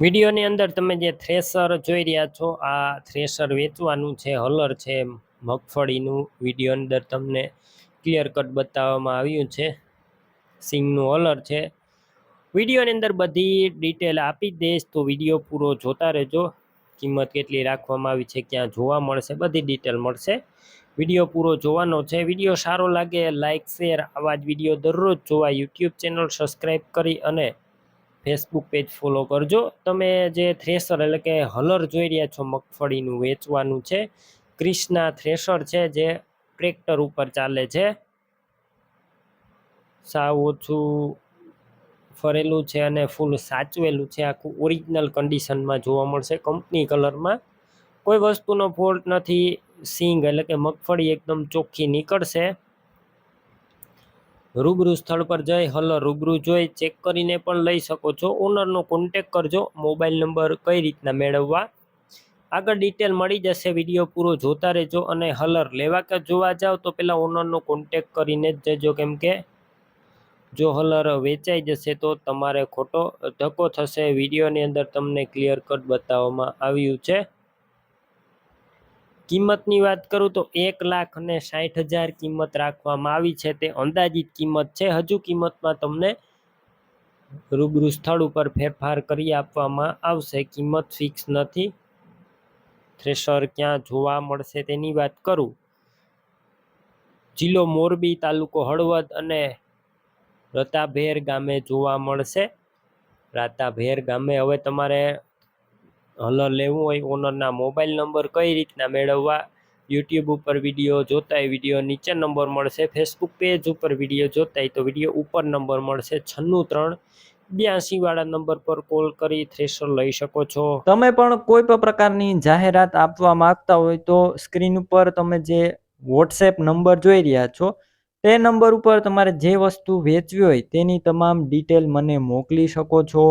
વિડીયોની અંદર તમે જે થ્રેસર જોઈ રહ્યા છો, આ થ્રેસર વેચવાનું છે, હલર છે, મગફળીનું વીડિયો અંદર તમને ક્લિયર કટ બતાવવામાં આવ્યું છે. સિંગનું હલર છે. વિડીયોની અંદર બધી ડિટેલ આપી દઈશ, તો વીડિયો પૂરો જોતા રહેજો. કિંમત કેટલી રાખવામાં આવી છે, ક્યાં જોવા મળશે, બધી ડિટેલ મળશે. વીડિયો પૂરો જોવાનો છે. વીડિયો સારો લાગે લાઇક શેર આવા જ વીડિયો દરરોજ જોવા. યુટ્યુબ ચેનલ સબસ્ક્રાઈબ કરી અને ફેસબુક પેજ ફોલો કરજો. તમે જે થ્રેસર એટલે કે હલર જોઈ રહ્યા છો મગફળીનું વેચવાનું છે, ક્રિષ્ના થ્રેસર છે જે ટ્રેક્ટર ઉપર ચાલે છે. સાવ ઓછું ફરેલું છે અને ફૂલ સાચવેલું છે. આખું ઓરિજિનલ કન્ડિશનમાં જોવા મળશે કંપની કલરમાં કોઈ વસ્તુનો ફોલ્ટ નથી. સિંગ એટલે કે મગફળી એકદમ ચોખ્ખી નીકળશે. રૂબરૂ સ્થળ પર જઈ હલર રૂબરૂ જોઈ ચેક કરીને પણ લઈ શકો છો. ઓનરનો કોન્ટેક કરજો. મોબાઈલ નંબર કઈ રીતના મેળવવા? આગળ ડિટેલ મળી જશે. વીડિયો પૂરો જોતા રહેજો અને હલર લેવા કે જોવા જાઓ તો પહેલાં ઓનરનો કોન્ટેક કરીને જ જજો. કેમ કે જો હલર વેચાઈ જશે તો તમારે ખોટો ધક્કો થશે. વિડીયોની અંદર તમને ક્લિયર કટ બતાવવામાં આવ્યું છે. કિંમતની વાત કરું તો એક લાખ અને સાઠ હજાર કિંમત રાખવામાં આવી છે. તે અંદાજિત કિંમત છે. હજુ કિંમતમાં તમને રૂબરૂ સ્થળ ઉપર ફેરફાર કરી આપવામાં આવશે. કિંમત ફિક્સ નથી. થ્રેશર ક્યાં જોવા મળશે તેની વાત કરું. જિલ્લો મોરબી, તાલુકો હળવદ અને રતાભેર ગામે જોવા મળશે. રાતાભેર ગામે હવે તમારે હલર લેવું હોય, ઓનરના મોબાઈલ નંબર કઈ રીતના મેળવવા, યુટ્યુબ ઉપર વીડિયો જોતાય વીડિયો નીચે નંબર મળશે, ફેસબુક પેજ ઉપર વીડિયો જોતાય તો વીડિયો ઉપર નંબર મળશે, છન્નું ત્રણ બ્યાસી વાળા નંબર પર કોલ કરી થ્રેશર લઈ શકો છો. તમે પણ કોઈ પણ પ્રકારની જાહેરાત આપવા માંગતા હોય તો સ્ક્રીન ઉપર તમે જે વોટ્સએપ નંબર જોઈ રહ્યા છો, તે નંબર ઉપર તમારે જે વસ્તુ વેચવી હોય તેની તમામ ડિટેલ મને મોકલી શકો છો.